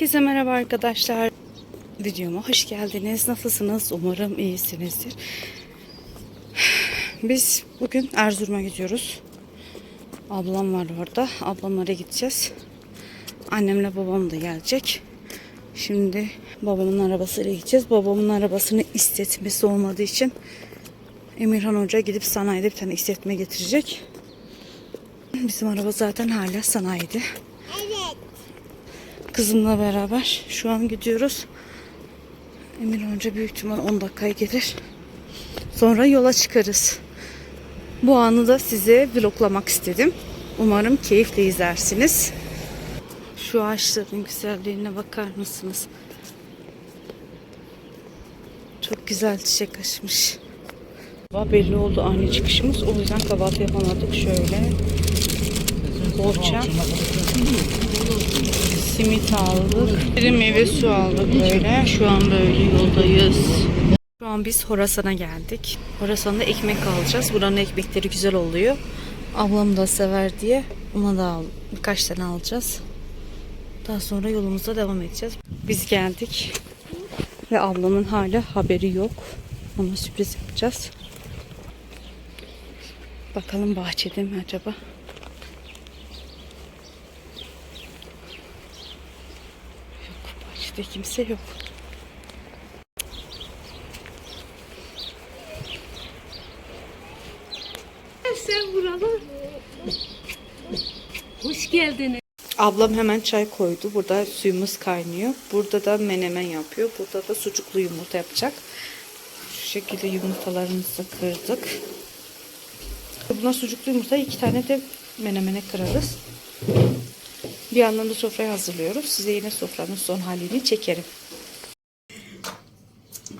Herkese merhaba arkadaşlar. Videoma hoş geldiniz. Nasılsınız? Umarım iyisinizdir. Biz bugün Erzurum'a gidiyoruz. Ablam var orada. Ablamlara gideceğiz. Annemle babam da gelecek. Şimdi babamın arabasıyla gideceğiz. Babamın arabasını istetmesi olmadığı için Emirhan Hoca gidip sanayide bir tane istetme getirecek. Bizim araba zaten hala sanayide. Kızımla beraber şu an gidiyoruz. Emir önce büyük ihtimal 10 dakikaya gelir. Sonra yola çıkarız. Bu anı da size vloglamak istedim. Umarım keyifle izlersiniz. Şu ağaçların güzelliğine bakar mısınız? Çok güzel çiçek açmış. Hava Belli oldu ani çıkışımız. O yüzden kahvaltı yapamadık. Şöyle poğaça, simit aldık. Bir meyve su aldık böyle. Şu an böyle yoldayız. Şu an biz Horasan'a geldik. Horasan'da ekmek alacağız. Buranın ekmekleri güzel oluyor. Ablam da sever diye ona da al, birkaç tane alacağız. Daha sonra yolumuza devam edeceğiz. Biz geldik. Ve ablamın hala haberi yok. Ona sürpriz yapacağız. Bakalım bahçede mi acaba? Bahçede kimse yok. Sen buralı. Hoş geldiniz. Ablam hemen çay koydu. Burada suyumuz kaynıyor. Burada da menemen yapıyor. Burada da sucuklu yumurta yapacak. Şu şekilde yumurtalarımızı kırdık. Buna sucuklu yumurta iki tane de menemene kırarız. Bir yandan da sofrayı hazırlıyoruz. Size yine sofranın son halini çekerim.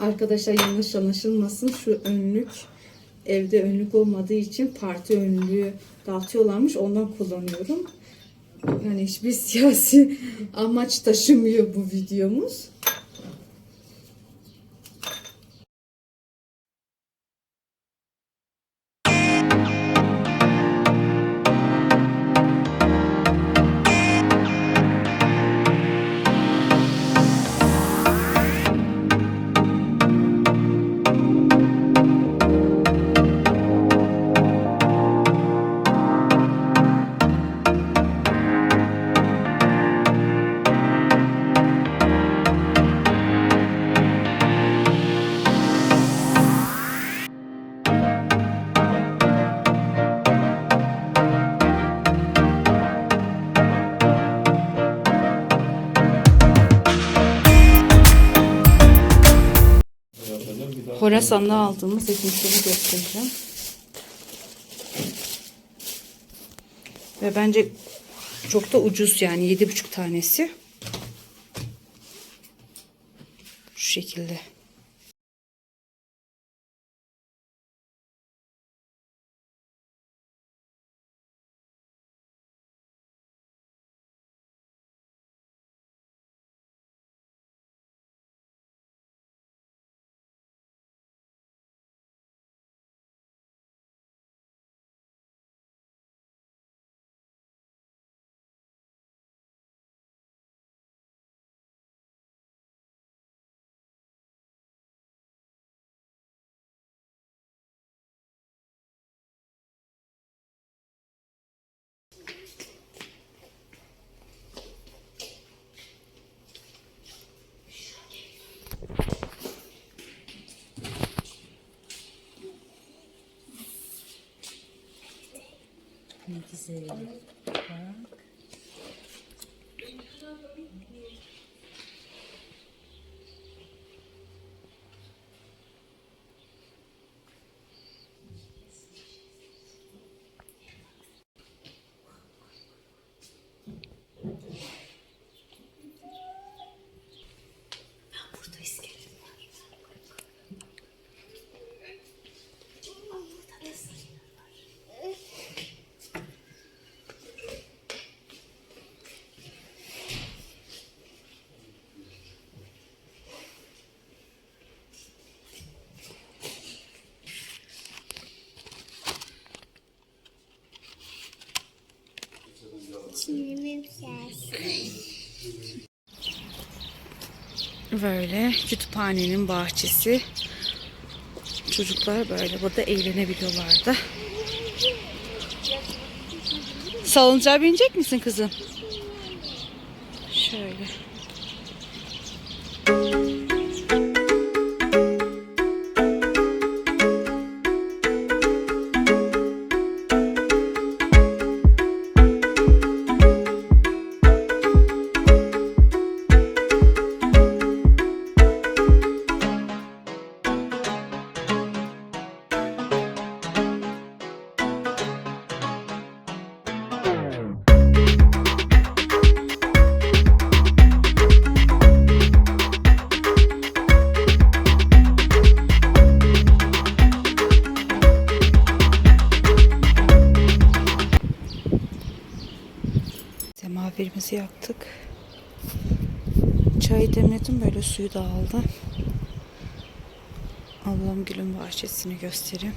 Arkadaşlar yanlış anlaşılmasın. Şu önlük evde önlük olmadığı için parti önlüğü dağıtıyorlarmış. Ondan kullanıyorum. Yani hiçbir siyasi amaç taşımıyor bu videomuz. Horasan'da aldığımız ekmekleri göstereceğim. Ve bence çok da ucuz yani yedi buçuk tanesi. Şu şekilde. Çin'in prensi. Böyle kütüphanenin bahçesi. Çocuklar böyle burada eğlenebiliyorlar da. Salıncağa binecek misin kızım? Şöyle. Semaverimizi yaktık. Çay demledim böyle suyu da aldım. Ablam gülün bahçesini göstereyim.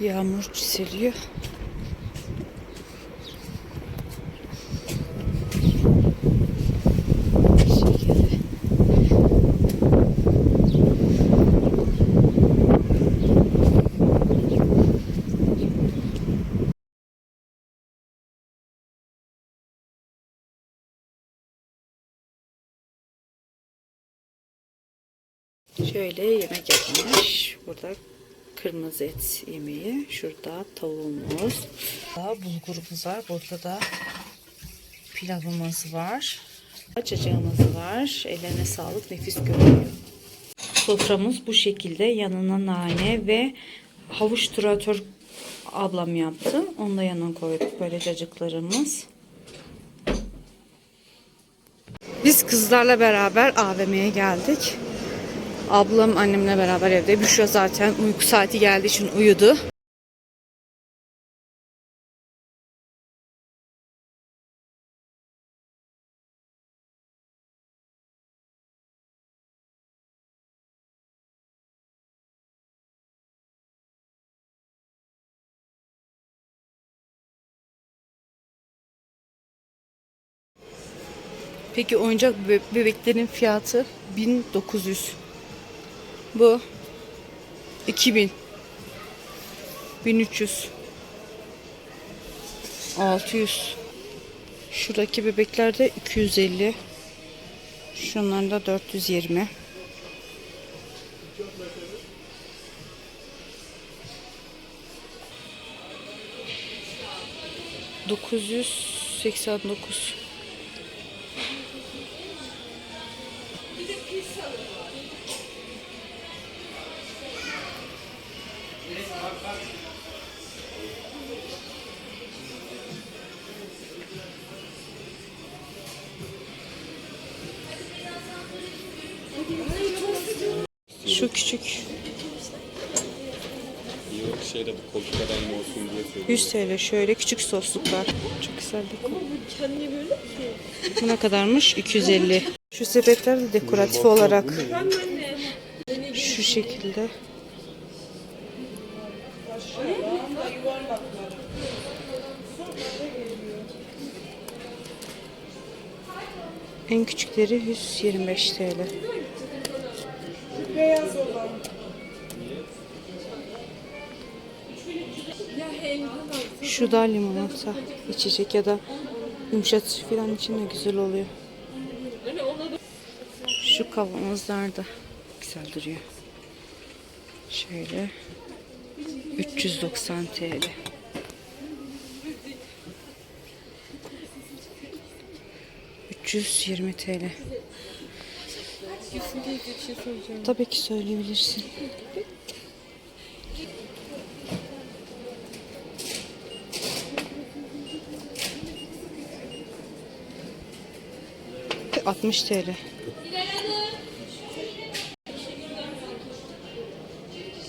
Yağmur çiseliyor. Bu şekilde. Şöyle yemek yapılmış. Burada kırmızı et yemeği. Şurada tavuğumuz. Daha bulgurumuz var. Burada da pilavımız var. Cacığımız var. Ellerine sağlık. Nefis görünüyor. Soframız bu şekilde. Yanına nane ve havuç turatör ablam yaptı. Onu da yanına koyduk. Böyle cacıklarımız. Biz kızlarla beraber AVM'ye geldik. Ablam annemle beraber evde. Büşra zaten uyku saati geldiği için uyudu. Peki oyuncak be- bebeklerin fiyatı 1900. Bu. 2000 1300 600 Şuradaki bebekler de 250 Şunlar da 420 989 diye söylüyorum. 100 TL şöyle küçük sosluklar. Çok güzel dekor. Bu ne kadarmış? 250. Şu sepetler de dekoratif olarak şu şekilde. En küçükleri 125 TL. Şu da limonata içecek ya da yumuşatıcı falan için de güzel oluyor. Şu kavanozlar da güzel duruyor. Şöyle 390 TL. ...320 TL. Tabii ki söyleyebilirsin. 60 TL.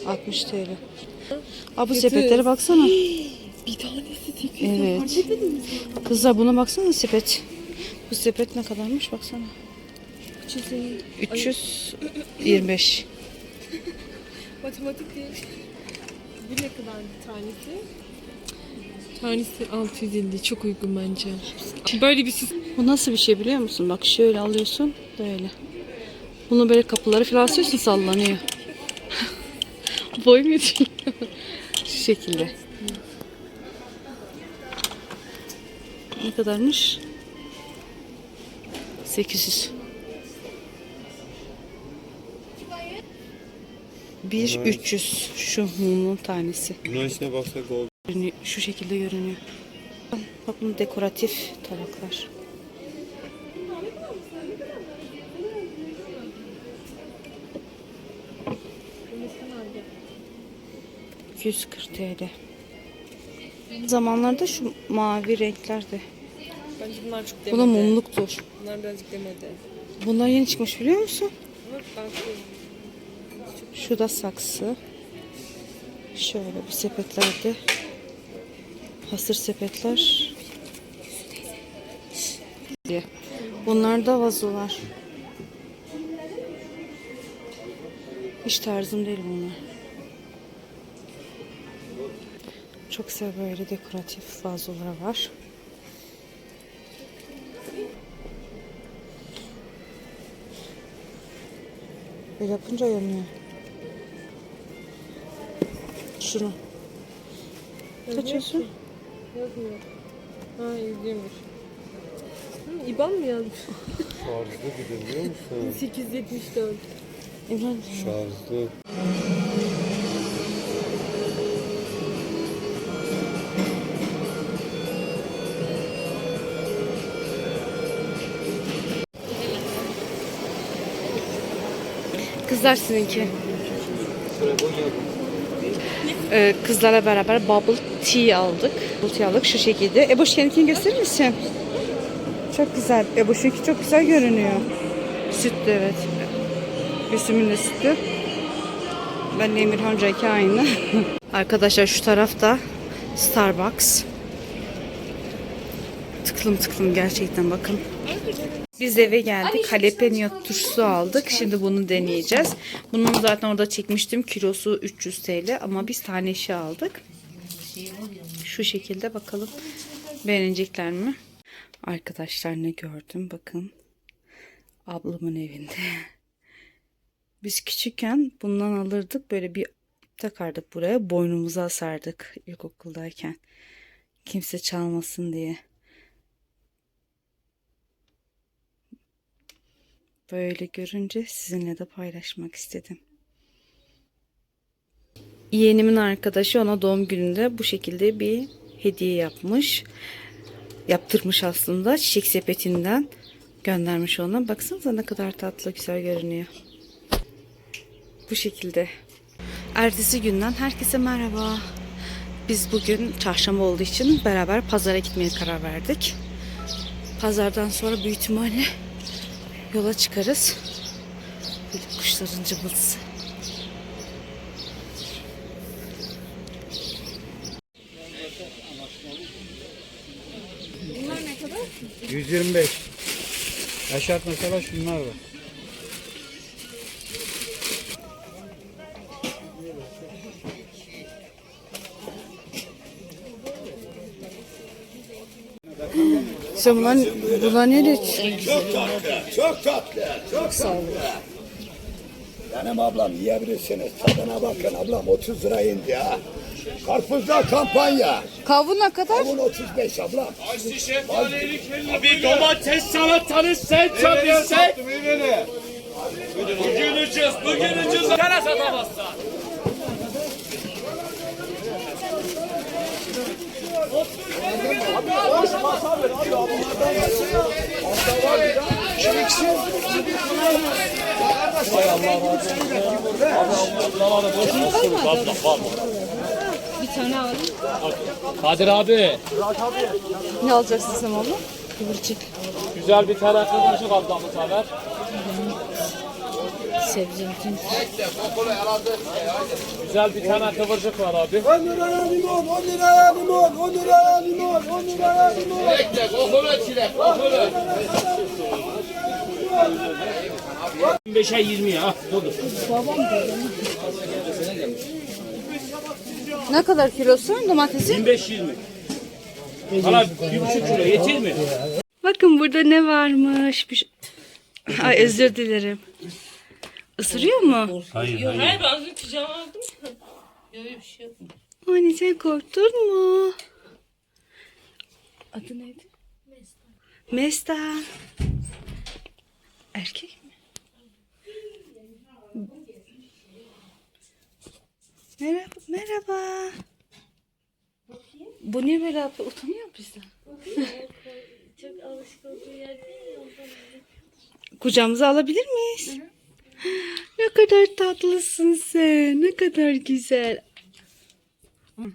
...60 TL. Aa, bu sepetlere baksana. Bir tanesi tek. Evet. Kızlar buna baksana sepet. Bu sepet ne kadarmış baksana. 325. Matematik değil. Bu ne kadar bir tanesi? Tanesi 650 çok uygun bence. Böyle bir süs Bu nasıl bir şey biliyor musun? Bak şöyle alıyorsun böyle. Bunu böyle kapıları falan açıyorsun sallanıyor. Boy mu? Şu şekilde. Ne kadarmış? 800. Bir 300 şu mumun tanesi. Bunun içine baksak oldu. Şu şekilde görünüyor. Bak bunun dekoratif tabaklar. ...140 TL. Zamanlarda şu mavi renkler de. Bence bunlar çok Bu da mumluktur. Bunlar birazcık demedi. Bunlar yeni çıkmış biliyor musun? Şu da saksı. Şöyle bu sepetlerde. Hasır sepetler. diye. Bunlar da vazolar. Hiç tarzım değil bunlar. Çok güzel böyle dekoratif vazolar var. Böyle yapınca yanıyor. Şunu. Kaçıyorsun? Yazmıyor. Ha. Hı, İban mı yazmış? Şarjlı bir de biliyor musun? 874. İmran. Şarjlı. Kızlar sizinki. Ee, kızlarla beraber bubble tea aldık. Bubble tea aldık şu şekilde. Eboş kendini gösterir misin? Çok güzel. Eboş'unki çok güzel görünüyor. Sütlü evet. Gülsüm'ün de sütlü. Ben de Emirhan Honca'yki aynı. Arkadaşlar şu tarafta Starbucks. Tıklım tıklım gerçekten bakın. Biz eve geldik. Jalapeno turşusu aldık. Şimdi bunu deneyeceğiz. Bunun zaten orada çekmiştim. Kilosu 300 TL ama biz tane işi aldık. Şu şekilde bakalım beğenecekler mi? Arkadaşlar ne gördüm bakın. Ablamın evinde. Biz küçükken bundan alırdık. Böyle bir takardık buraya. Boynumuza asardık ilkokuldayken. Kimse çalmasın diye. Böyle görünce sizinle de paylaşmak istedim. Yeğenimin arkadaşı ona doğum gününde bu şekilde bir hediye yapmış. Yaptırmış aslında çiçek sepetinden göndermiş ona. Baksanıza ne kadar tatlı güzel görünüyor. Bu şekilde. Ertesi günden herkese merhaba. Biz bugün çarşamba olduğu için beraber pazara gitmeye karar verdik. Pazardan sonra büyük ihtimalle yola çıkarız. Böyle kuşların cıvıltısı. 125. Yaşart mesela şunlar var. Sen bunlar, bunlar nereye? Çok tatlı, çok sağ olun. Benim ablam yiyebilirsiniz. Tadına bakın ablam 30 lira indi ha. Karpuzlar kampanya. Kavun ne kadar? Kavun 35 ablam. Bir domates salatanı sen çabilsen. Bugün ucuz, bugün ucuz. Sana satamazsan. Kadir abi, Ne alacaksın sen onu? Kıvırcık. güzel bir tane kıvırcık ablamız haber. Sebze bütün. Güzel bir tane kıvırcık var abi. 10 liraya limon, 10 liraya limon, 10 liraya limon, 10 liraya limon. Kokulu çilek, kokulu. 25'e 20 ya. Budur. Ne kadar kilosu domatesin? 25 20. Hala bir buçuk kilo yeter mi? Bakın burada ne varmış. Bir Ay özür dilerim. Isırıyor mu? Hayır ben az önce pijama aldım. Öyle bir şey yok. Anne sen korktun mu? Adı neydi? Mesta. Mesta. Erkek mi? Merhaba. Merhaba. Bu niye böyle yapıyor? Utanıyor mu bizden? Çok alışık olduğu yer değil ya. Kucağımıza alabilir miyiz? Ne kadar tatlısın sen. Ne kadar güzel.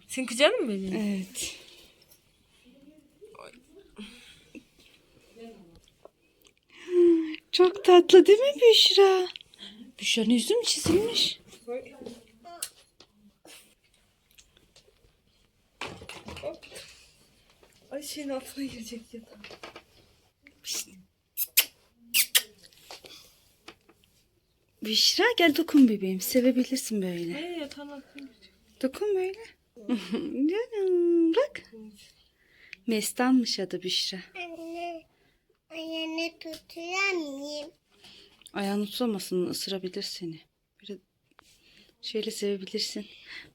Senin kucağın mı benim? Evet. Çok tatlı değil mi Büşra? Büşra'nın yüzü mü çizilmiş? Ay şeyin altına girecek ya. Büşra gel dokun bebeğim. Sevebilirsin böyle. Girecek. Dokun böyle. Canım bak. Mestanmış adı Büşra. Anne, ayağını tutuyor muyum? Ayağını tutamasın ısırabilir seni. Böyle şöyle sevebilirsin.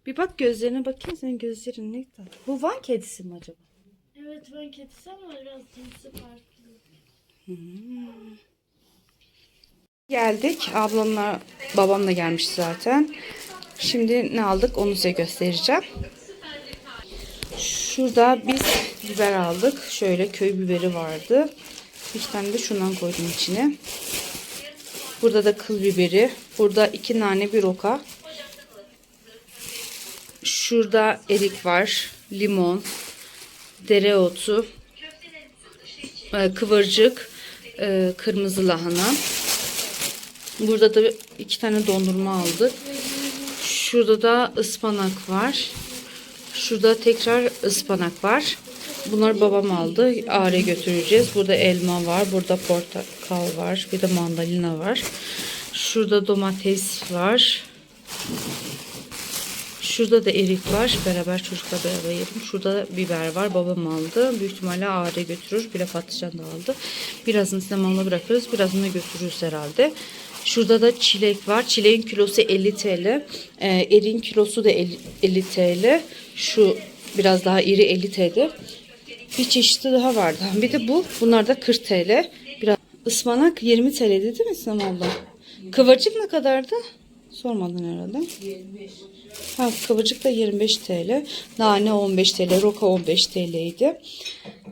Bir bak gözlerine bakayım sen gözlerin ne tatlı. Bu Van kedisi mi acaba? Evet ben kedisi ama biraz cinsi farklı. Geldik. Ablamla babam da gelmiş zaten. Şimdi ne aldık onu size göstereceğim. Şurada biz biber aldık. Şöyle köy biberi vardı. Bir tane de şundan koydum içine. Burada da kıl biberi. Burada iki nane bir roka. Şurada erik var. Limon. Dereotu. e, Kıvırcık. e, Kırmızı lahana. Burada da iki tane dondurma aldık. Şurada da ıspanak var. Şurada tekrar ıspanak var. Bunları babam aldı. Ağrı'ya götüreceğiz. Burada elma var. Burada portakal var. Bir de mandalina var. Şurada domates var. Şurada da erik var. Beraber çocukla beraber yedim. Şurada da biber var. Babam aldı. Büyük ihtimalle ağrıya götürür. Bir de patlıcan da aldı. Birazını sinemamla bırakırız. Birazını götürürüz herhalde. Şurada da çilek var. Çileğin kilosu 50 TL. Ee, eriğin kilosu da 50, 50 TL. Şu biraz daha iri 50 TL. Bir çeşidi daha vardı. Bir de bu. Bunlar da 40 TL. Biraz ıspanak 20 TL'di değil mi Sinem abla? Kıvırcık ne kadardı? Sormadın herhalde. Ha, kıvırcık da 25 TL. Nane 15 TL. Roka 15 TL idi.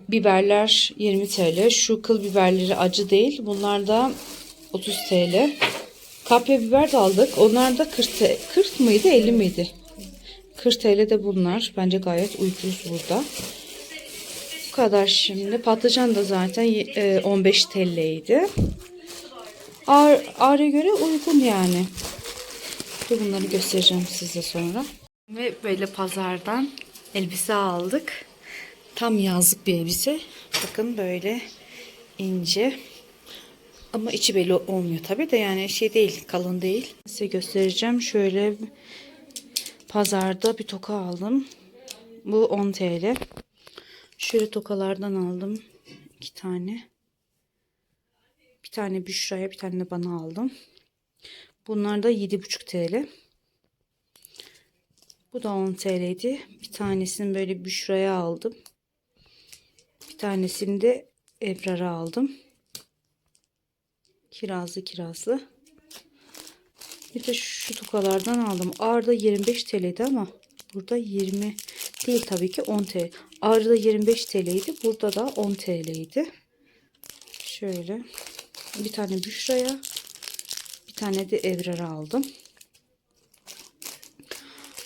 Biberler 20 TL. Şu kıl biberleri acı değil. Bunlar da 30 TL. Kapya biber de aldık. Onlar da 40, te- 40 mıydı 50 miydi? 40 TL de bunlar. Bence gayet ucuz burada. Bu kadar şimdi. Patlıcan da zaten y- e, 15 TL'ydi. Ağır, ağrıya göre uygun yani. Ve bunları göstereceğim size sonra. Ve böyle pazardan elbise aldık. Tam yazlık bir elbise. Bakın böyle ince. Ama içi belli olmuyor tabii de yani şey değil kalın değil. Size göstereceğim. Şöyle pazarda bir toka aldım. Bu 10 TL. Şöyle tokalardan aldım. iki tane. Bir tane Büşra'ya bir tane de bana aldım. Bunlar da 7,5 TL. Bu da 10 TL'ydi. Bir tanesini böyle Büşra'ya aldım. Bir tanesini de Ebrar'a aldım. Kirazlı kirazlı. Bir de şu tokalardan aldım. Ağırda 25 TL'ydi ama burada 20 değil tabii ki 10 TL. Ağırda 25 TL'ydi. Burada da 10 TL'ydi. Şöyle bir tane Büşra'ya bir tane de Ebrar'a aldım.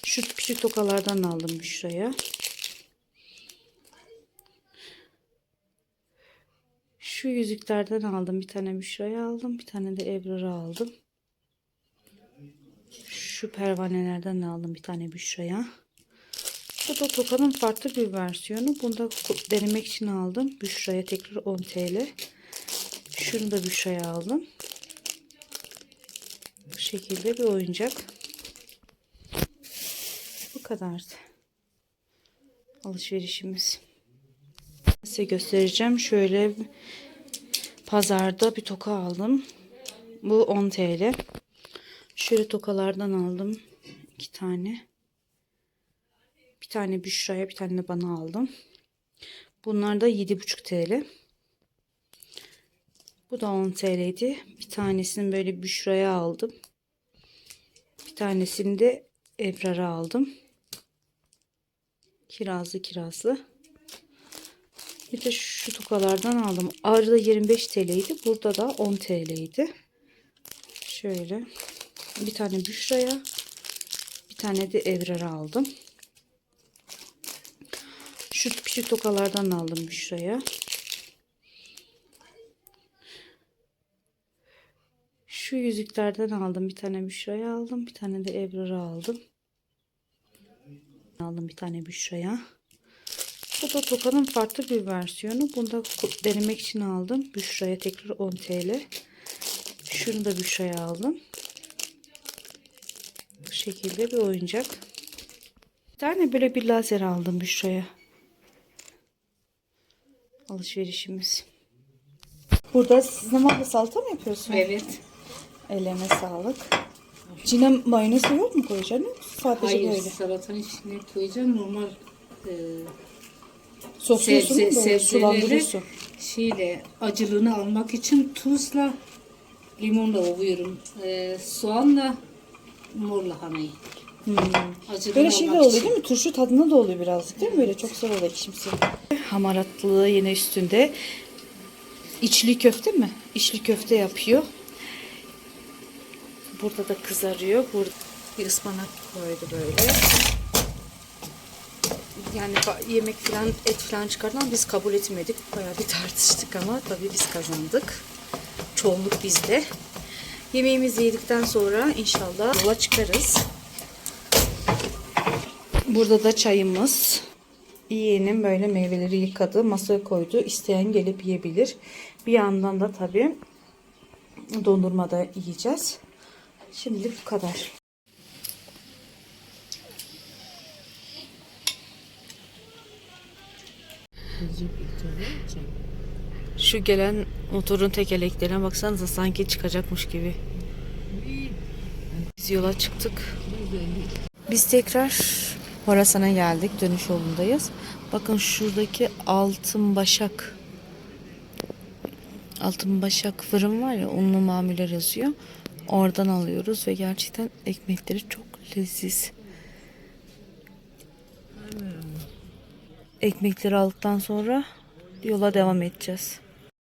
Şu küçük tokalardan aldım Büşra'ya. Yüzüklerden aldım. Bir tane Büşra'ya aldım. Bir tane de Ebrar'a aldım. Şu pervanelerden de aldım bir tane Büşra'ya. Bu da tokanın farklı bir versiyonu. Bunu da denemek için aldım. Büşra'ya tekrar 10 TL. Şunu da Büşra'ya aldım. Bu şekilde bir oyuncak. Bu kadardı. Alışverişimiz. size göstereceğim. Şöyle pazarda bir toka aldım. Bu 10 TL. Şöyle tokalardan aldım. iki tane. Bir tane Büşra'ya bir tane de bana aldım. Bunlar da 7,5 TL. Bu da 10 TL'ydi. Bir tanesini böyle Büşra'ya aldım. Bir tanesini de Ebrar'a aldım. Kirazlı kirazlı. Bir de şu tokalardan aldım. Ağrı'da 25 TL'ydi. Burada da 10 TL'ydi. Şöyle. Bir tane Büşra'ya. Bir tane de Ebrar'a aldım. Şu küçük tokalardan aldım Büşra'ya. Şu yüzüklerden aldım. Bir tane Büşra'ya aldım. Bir tane de Ebrar'a aldım. Aldım bir tane Büşra'ya. Bu da tokanın farklı bir versiyonu. Bunu da denemek için aldım. Büşra'ya tekrar 10 TL. Şunu da Büşra'ya aldım. Bu şekilde bir oyuncak. Bir tane böyle bir lazer aldım Büşra'ya. Alışverişimiz. Burada siz ne salata mı yapıyorsun? Evet. Ellerine sağlık. İçine mayonez yok mu koyacaksın? Sadece Hayır böyle. salatanın içine koyacağım normal e, Sosluyorsun böyle sebzeleri sulandırıyorsun? şeyle acılığını almak için tuzla limonla ovuyorum. E, soğanla mor lahanayı. Acılığını Böyle şey de oluyor için. değil mi? Turşu tadında da oluyor birazcık değil mi? Böyle çok güzel oluyor ekşimsi. Hamaratlığı yine üstünde. İçli köfte mi? İçli köfte yapıyor. Burada da kızarıyor. Burada bir ıspanak koydu böyle. Yani yemek falan et falan çıkartan biz kabul etmedik. Bayağı bir tartıştık ama tabii biz kazandık. Çoğunluk bizde. Yemeğimizi yedikten sonra inşallah yola çıkarız. Burada da çayımız. Yeğenim böyle meyveleri yıkadı, masaya koydu. İsteyen gelip yiyebilir. Bir yandan da tabii dondurmada yiyeceğiz. Şimdilik bu kadar. Şu gelen motorun tekerleklerine baksanıza sanki çıkacakmış gibi. Biz yola çıktık. Biz tekrar Horasan'a geldik. Dönüş yolundayız. Bakın şuradaki altın başak altın başak fırın var ya unlu mamuller yazıyor. Oradan alıyoruz ve gerçekten ekmekleri çok leziz. Ekmekleri aldıktan sonra yola devam edeceğiz.